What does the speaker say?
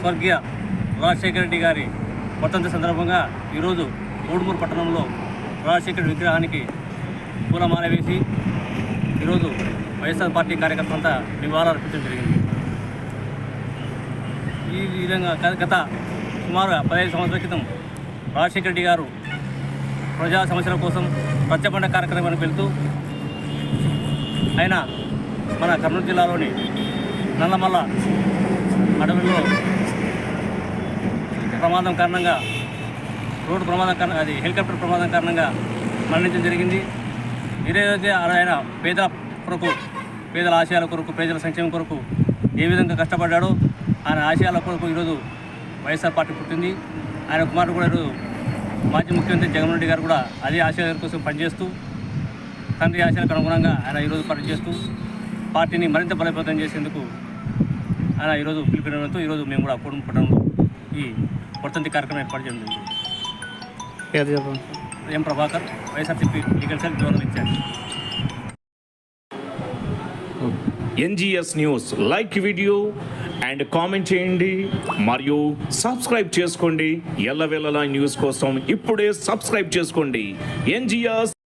స్వర్గీయ రాజశేఖర రెడ్డి గారి పట్టంత సందర్భంగా ఈరోజు కోడుమూరు పట్టణంలో రాజశేఖర విగ్రహానికి పూలమాల వేసి ఈరోజు వైఎస్ఆర్ పార్టీ కార్యకర్తలంతా నివాళులర్పించడం జరిగింది. ఈ విధంగా గత సుమారుగా పదహైదు సంవత్సరాల క్రితం రాజశేఖర రెడ్డి గారు ప్రజా సమస్యల కోసం ప్రత్యేక కార్యక్రమానికి వెళ్తూ ఆయన మన కర్నూలు జిల్లాలోని నల్లమల్ల అడవిలో ప్రమాదం కారణంగా రోడ్డు ప్రమాదం కారణంగా అది హెలికాప్టర్ ప్రమాదం కారణంగా మరణించడం జరిగింది. ఏదైతే ఆయన పేదల కొరకు పేదల ఆశయాల కొరకు పేదల సంక్షేమం కొరకు ఏ విధంగా కష్టపడ్డాడో ఆయన ఆశయాల కొరకు ఈరోజు వైఎస్ఆర్ పార్టీ పుట్టింది. ఆయన కుమారుడు కూడా ఈరోజు మాజీ ముఖ్యమంత్రి జగన్మోహన్ రెడ్డి గారు కూడా అదే ఆశయాల కోసం పనిచేస్తూ తండ్రి ఆశయాలకు అనుగుణంగా ఆయన ఈరోజు పనిచేస్తూ పార్టీని మరింత బలోపేతం చేసేందుకు ఆయన ఈరోజు పిలుపునివ్వడంతో ఈరోజు మేము కూడా కుటుంబ పట్టణంలో ఈ వర్తంతి కార్యక్రమం ఏర్పాటు చేయడం జరిగింది. M Prabhakar YSRCP legal cell zonal in charge NGS news like video and comment చేయండి మరియు సబ్స్క్రైబ్ చేసుకోండి. ఎల్లవెల్లలా న్యూస్ కోసం ఇప్పుడే సబ్స్క్రైబ్ చేసుకోండి. ఎన్జిఎస్